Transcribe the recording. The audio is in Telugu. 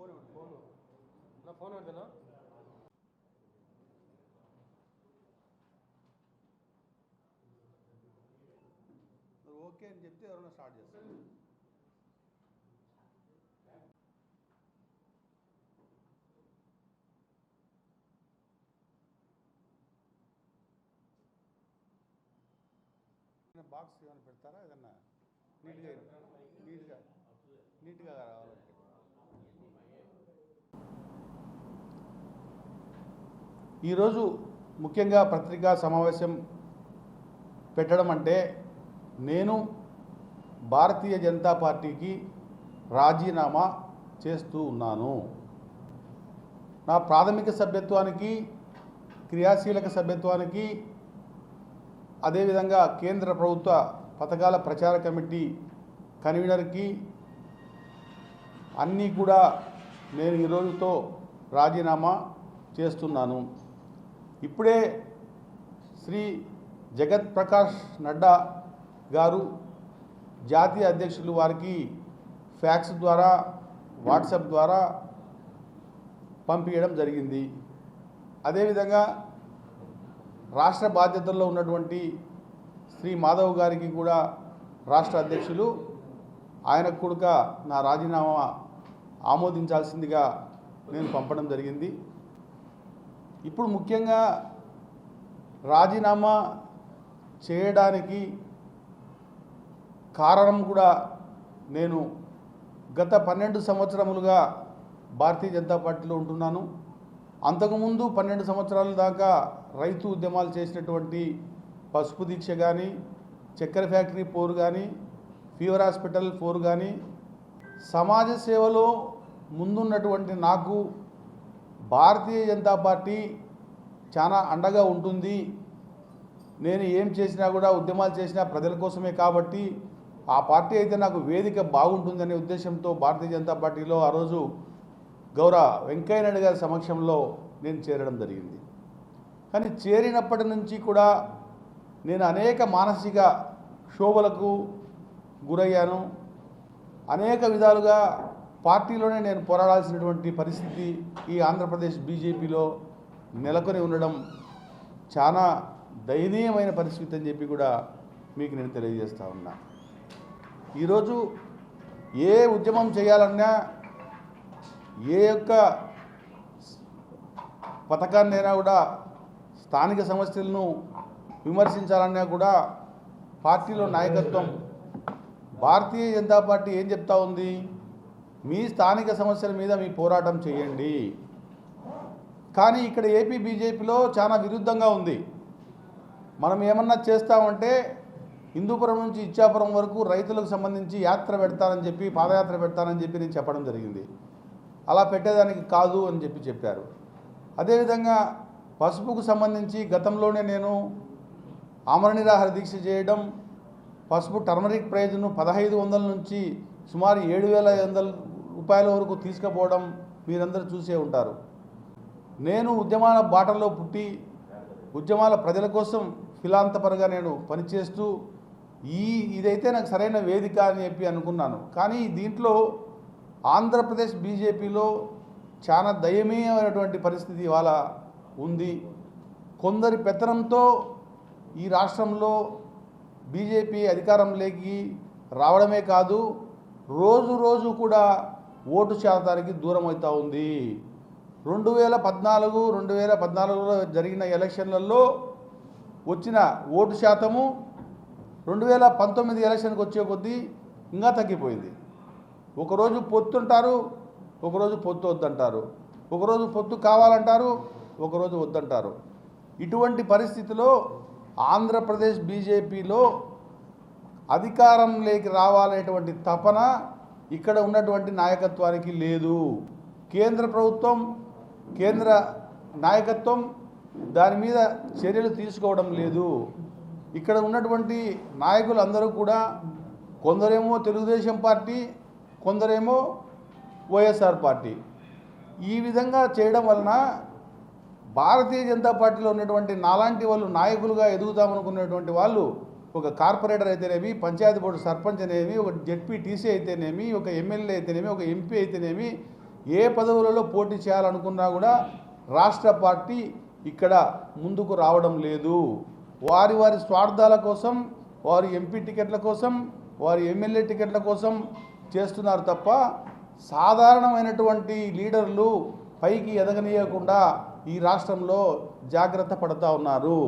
Phone phone. నా ఫోన్ పెడతానా మీరు ఓకే అని చెప్తే ఎవరైనా స్టార్ట్ చేస్తారు. బాక్స్ ఏమైనా పెడతారా? ఏదన్నా నీట్గా నీట్గా నీట్గా ఈరోజు ముఖ్యంగా పత్రికా సమావేశం పెట్టడం అంటే నేను భారతీయ జనతా పార్టీకి రాజీనామా చేస్తూ ఉన్నాను. నా ప్రాథమిక సభ్యత్వానికి క్రియాశీలక సభ్యత్వానికి అదేవిధంగా కేంద్ర ప్రభుత్వ పథకాల ప్రచార కమిటీ కన్వీనర్కి అన్నీ కూడా నేను ఈ రోజుతో రాజీనామా చేస్తున్నాను. ఇప్పుడే శ్రీ జగత్ ప్రకాష్ నడ్డా గారు జాతీయ అధ్యక్షులు వారికి ఫ్యాక్స్ ద్వారా వాట్సాప్ ద్వారా పంపించడం జరిగింది. అదేవిధంగా రాష్ట్ర బాధ్యతల్లో ఉన్నటువంటి శ్రీ మాధవ్ గారికి కూడా రాష్ట్ర అధ్యక్షులు ఆయన కూడా నా రాజీనామా ఆమోదించాల్సిందిగా నేను పంపడం జరిగింది. ఇప్పుడు ముఖ్యంగా రాజీనామా చేయడానికి కారణం కూడా నేను గత పన్నెండు సంవత్సరములుగా భారతీయ జనతా పార్టీలో ఉంటున్నాను. అంతకుముందు పన్నెండు సంవత్సరాల దాకా రైతు ఉద్యమాలు చేసినటువంటి పసుపు దీక్ష కానీ చక్కెర ఫ్యాక్టరీ పోరు కానీ ఫీవర్ హాస్పిటల్ పోరు కానీ సమాజ సేవలో ముందున్నటువంటి నాకు భారతీయ జనతా పార్టీ చాలా అండగా ఉంటుంది. నేను ఏం చేసినా కూడా ఉద్యమాలు చేసినా ప్రజల కోసమే కాబట్టి ఆ పార్టీ అయితే నాకు వేదిక బాగుంటుందనే ఉద్దేశంతో భారతీయ జనతా పార్టీలో ఆ రోజు గౌరవ వెంకయ్యనాయుడు గారి సమక్షంలో నేను చేరడం జరిగింది. కానీ చేరినప్పటి నుంచి కూడా నేను అనేక మానసిక క్షోభలకు గురయ్యాను. అనేక విధాలుగా పార్టీలోనే నేను పోరాడాల్సినటువంటి పరిస్థితి ఈ ఆంధ్రప్రదేశ్ బీజేపీలో నెలకొని ఉండడం చాలా దయనీయమైన పరిస్థితి అని చెప్పి కూడా మీకు నేను తెలియజేస్తూ ఉన్నా. ఈరోజు ఏ ఉద్యమం చేయాలన్నా ఏ యొక్క పథకాన్నైనా కూడా స్థానిక సమస్యలను విమర్శించాలన్నా కూడా పార్టీలో నాయకత్వం భారతీయ జనతా పార్టీ ఏం చెప్తా ఉంది? మీ స్థానిక సమస్యల మీద మీ పోరాటం చేయండి. కానీ ఇక్కడ ఏపీ బీజేపీలో చాలా విరుద్ధంగా ఉంది. మనం ఏమన్నా చేస్తామంటే హిందూపురం నుంచి ఇచ్చాపురం వరకు రైతులకు సంబంధించి యాత్ర పెడతానని చెప్పి పాదయాత్ర పెడతానని చెప్పి నేను చెప్పడం జరిగింది. అలా పెట్టేదానికి కాదు అని చెప్పి చెప్పారు. అదేవిధంగా పసుపుకు సంబంధించి గతంలోనే నేను ఆమరణిరాహార దీక్ష చేయడం పసుపు టర్మరిక్ ప్రైజ్ను పదహైదు వందల నుంచి సుమారు ఏడు వేల ఐదు వందల రూపాయల వరకు తీసుకుపోవడం మీరందరూ చూసే ఉంటారు. నేను ఉద్యమాల బాటలో పుట్టి ఉద్యమాల ప్రజల కోసం ఫిలాంతపరగా నేను పనిచేస్తూ ఈ ఇదైతే నాకు సరైన వేదిక అని చెప్పి అనుకున్నాను. కానీ దీంట్లో ఆంధ్రప్రదేశ్ బీజేపీలో చాలా దయనీయమైనటువంటి పరిస్థితి ఇవాళ ఉంది. కొందరి పెత్తనంతో ఈ రాష్ట్రంలో బీజేపీ అధికారంలోకి రావడమే కాదు రోజు రోజు కూడా ఓటు శాతానికి దూరం అవుతూ ఉంది. రెండు వేల పద్నాలుగు రెండు వేల పద్నాలుగులో జరిగిన ఎలక్షన్లలో వచ్చిన ఓటు శాతము రెండు వేల పంతొమ్మిది ఎలక్షన్కి వచ్చే కొద్దీ ఇంకా తగ్గిపోయింది. ఒకరోజు పొత్తుంటారు ఒకరోజు పొత్తు వద్దంటారు. ఒకరోజు పొత్తు కావాలంటారు ఒకరోజు వద్దంటారు. ఇటువంటి పరిస్థితిలో ఆంధ్రప్రదేశ్ బీజేపీలో అధికారంలోకి రావాలనేటువంటి తపన ఇక్కడ ఉన్నటువంటి నాయకత్వానికి లేదు. కేంద్ర ప్రభుత్వం కేంద్ర నాయకత్వం దాని మీద చర్యలు తీసుకోవడం లేదు. ఇక్కడ ఉన్నటువంటి నాయకులు అందరూ కూడా కొందరేమో తెలుగుదేశం పార్టీ కొందరేమో వైఎస్ఆర్ పార్టీ. ఈ విధంగా చేయడం వలన భారతీయ జనతా పార్టీలో ఉన్నటువంటి నాలాంటి వాళ్ళు నాయకులుగా ఎదుగుతామనుకున్నటువంటి వాళ్ళు ఒక కార్పొరేటర్ అయితేనేమి పంచాయతీ బోర్డు సర్పంచ్ అనేవి ఒక జెడ్పీ టీసీ అయితేనేమి ఒక ఎమ్మెల్యే అయితేనేమి ఒక ఎంపీ అయితేనేమి ఏ పదవులలో పోటీ చేయాలనుకున్నా కూడా రాష్ట్ర పార్టీ ఇక్కడ ముందుకు రావడం లేదు. వారి వారి స్వార్థాల కోసం వారి ఎంపీ టికెట్ల కోసం వారి ఎమ్మెల్యే టికెట్ల కోసం చేస్తున్నారు తప్ప సాధారణమైనటువంటి లీడర్లు పైకి ఎదగనీయకుండా ఈ రాష్ట్రంలో జాగ్రత్త పడతా ఉన్నారు.